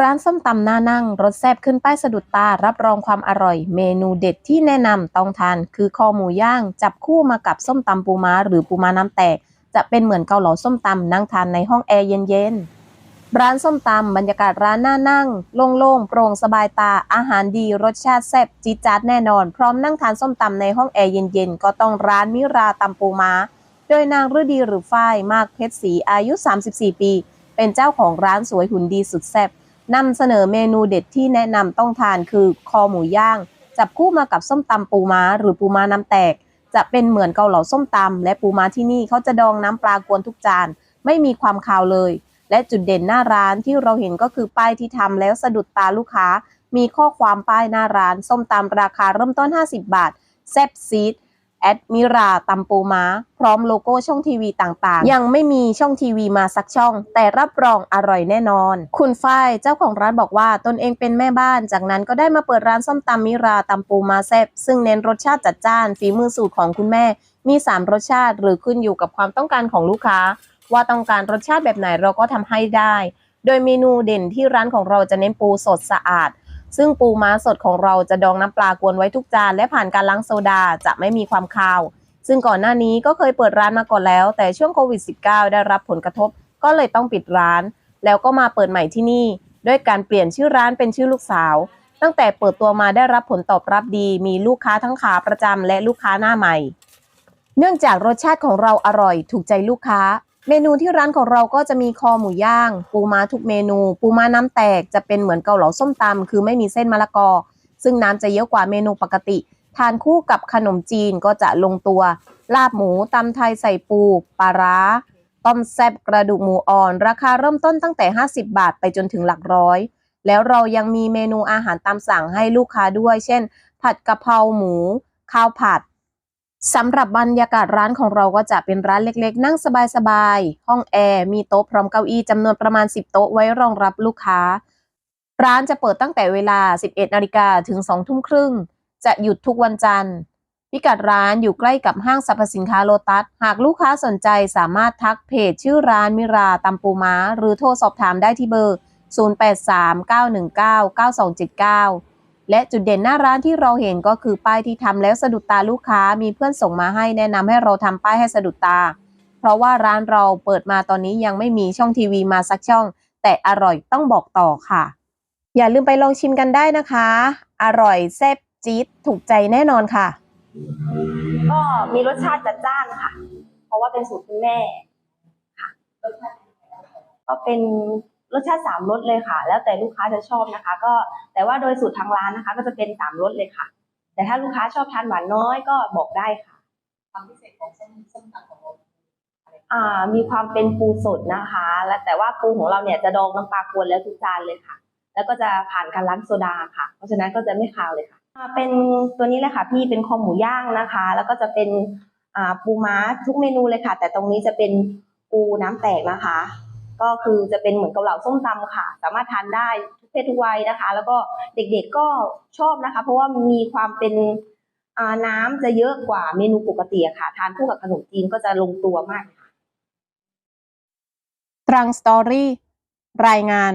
ร้านส้มตำหน้านั่งรสแซ่บขึ้นป้ายสะดุดตารับรองความอร่อย เมนูเด็ดที่แนะนำต้องทาน คือคอหมูย่าง จับคู่มากับส้มตำปูม้าหรือปูม้าน้ำแตก จะเป็นเหมือนเกาเหลาส้มตำนั่งทานในห้องแอร์เย็นๆ ร้านส้มตำบรรยากาศร้านน่านั่ง โล่งๆ โปร่งสบายตาอาหารดีรสชาติแซ่บจี๊ดจ๊าดแน่นอน พร้อมนั่งทานส้มตำในห้องแอร์เย็นๆก็ต้องร้านมิราตำปูม้า โดยนางฤดีหรือฝ้ายมากเพชรศรีอายุ 34 ปี เป็นเจ้าของร้านสวยหุ่นดีสุดแซ่บ นำเสนอเมนูเด็ดที่แนะนำต้องทานคือคอหมูย่าง จับคู่มากับส้มตำปูม้า หรือปูม้าน้ำแตก จะเป็นเหมือนเกาเหลาส้มตำและปูม้าที่นี่เขาจะดองน้ำปลากวนทุกจาน ไม่มีความคาวเลย และจุดเด่นหน้าร้านที่เราเห็นก็คือป้ายที่ทำแล้วสะดุดตาลูกค้า มีข้อความป้ายหน้าร้าน ส้มตำราคาเริ่มต้น 50 บาทแซ่บซีด แอดมิราตำปูม้า พร้อมโลโก้ช่องทีวีต่างๆ ยังไม่มีช่องทีวีมาสักช่อง แต่รับรองอร่อยแน่นอน คุณฝ้ายเจ้าของร้านบอกว่าตนเองเป็นแม่บ้าน จากนั้นก็ได้มาเปิดร้านส้มตำมิราตำปูม้าแซ่บซึ่งเน้นรสชาติจัดจ้านฝีมือสูตรของคุณแม่ มี 3 รสชาติหรือขึ้นอยู่กับความต้องการของลูกค้า ว่าต้องการรสชาติแบบไหนเราก็ทำให้ได้ โดยเมนูเด่นที่ร้านของเราจะเน้นปูสดสะอาด ซึ่งปูม้าสดของเราจะดองน้ำปลากวนไว้ทุกจานและผ่านการล้างโซดาจะไม่มีความคาว ซึ่งก่อนหน้านี้ก็เคยเปิดร้านมาก่อนแล้ว แต่ช่วงโควิด -19 ได้รับผลกระทบ ก็เลยต้องปิดร้าน แล้วก็มาเปิดใหม่ที่นี่ ด้วยการเปลี่ยนชื่อร้านเป็นชื่อลูกสาว ตั้งแต่เปิดตัวมาได้รับผลตอบรับดี มีลูกค้าทั้งขาประจำและลูกค้าหน้าใหม่ เนื่องจากรสชาติของเราอร่อย ถูกใจลูกค้า เมนูที่ร้านของเราก็จะมีคอหมูย่าง ปูม้าทุกเมนู ปูม้าน้ำแตกจะเป็นเหมือนเกาเหลาส้มตำคือไม่มีเส้นมะละกอ ซึ่งน้ำจะเยอะกว่าเมนูปกติ ทานคู่กับขนมจีนก็จะลงตัว ลาบหมูตำไทยใส่ปูปลาร้า ต้มแซบกระดูกหมูอ่อน ราคาเริ่มต้นตั้งแต่ 50 บาทไปจนถึงหลักร้อย แล้วเรายังมีเมนูอาหารตามสั่งให้ลูกค้าด้วย เช่น ผัดกะเพราหมู ข้าวผัด สำหรับบรรยากาศร้านของเราก็จะเป็นร้านเล็กๆ นั่งสบายๆ ห้องแอร์ มีโต๊ะพร้อมเก้าอี้จำนวนประมาณ 10 โต๊ะไว้รองรับลูกค้า ร้านจะเปิดตั้งแต่เวลา 11นาฬิกาถึง 2 ทุ่มครึ่ง จะหยุดทุกวันจันทร์ พิกัดร้านอยู่ใกล้กับห้างสรรพสินค้าโลตัส หากลูกค้าสนใจสามารถทักเพจชื่อร้านมิราตำปูม้า หรือโทรสอบถามได้ที่เบอร์ 0839199279 และจุดเด่นหน้าร้านที่เราเห็นก็คือป้ายที่ทำแล้วสะดุดตาลูกค้ามีเพื่อนส่งมาให้แนะนำให้เราทำป้ายให้สะดุดตา เพราะว่าร้านเราเปิดมาตอนนี้ยังไม่มีช่องทีวีมาสักช่อง แต่อร่อยต้องบอกต่อค่ะ อย่าลืมไปลองชิมกันได้นะคะ อร่อยแซ่บจี๊ดถูกใจแน่นอนค่ะ ก็มีรสชาติจัดจ้านค่ะ เพราะว่าเป็นสูตรคุณแม่ค่ะก็เป็น รสชาติสามรสเลยค่ะ แล้วแต่ลูกค้าจะชอบนะคะ ก็แต่ว่าโดยสูตรทางร้านนะคะ ก็จะเป็นสามรสเลยค่ะ แต่ถ้าลูกค้าชอบทานหวานน้อยก็บอกได้ค่ะความพิเศษของส้มส้มตำของเราอ่ามีความเป็นปูสดนะคะ และแต่ว่าปูของเราเนี่ยจะดองน้ำปลากวนแล้วทุกจานเลยค่ะ แล้วก็จะผ่านการล้างโซดาค่ะ เพราะฉะนั้นก็จะไม่คาวเลยค่ะอ่าเป็นตัวนี้เลยค่ะพี่เป็นคอหมูย่างนะคะ แล้วก็จะเป็นอ่าปูม้าทุกเมนูเลยค่ะ แต่ตรงนี้จะเป็นปูน้ำแตกนะคะ ก็คือจะเป็นเหมือนเกาเหลาส้มตำค่ะ สามารถทานได้ทุกเพศทุกวัยนะคะ แล้วก็เด็กๆก็ชอบนะคะ เพราะว่ามีความเป็นน้ำจะเยอะกว่าเมนูปกติค่ะ ทานคู่กับขนมจีนก็จะลงตัวมากตรังสตอรี่รายงาน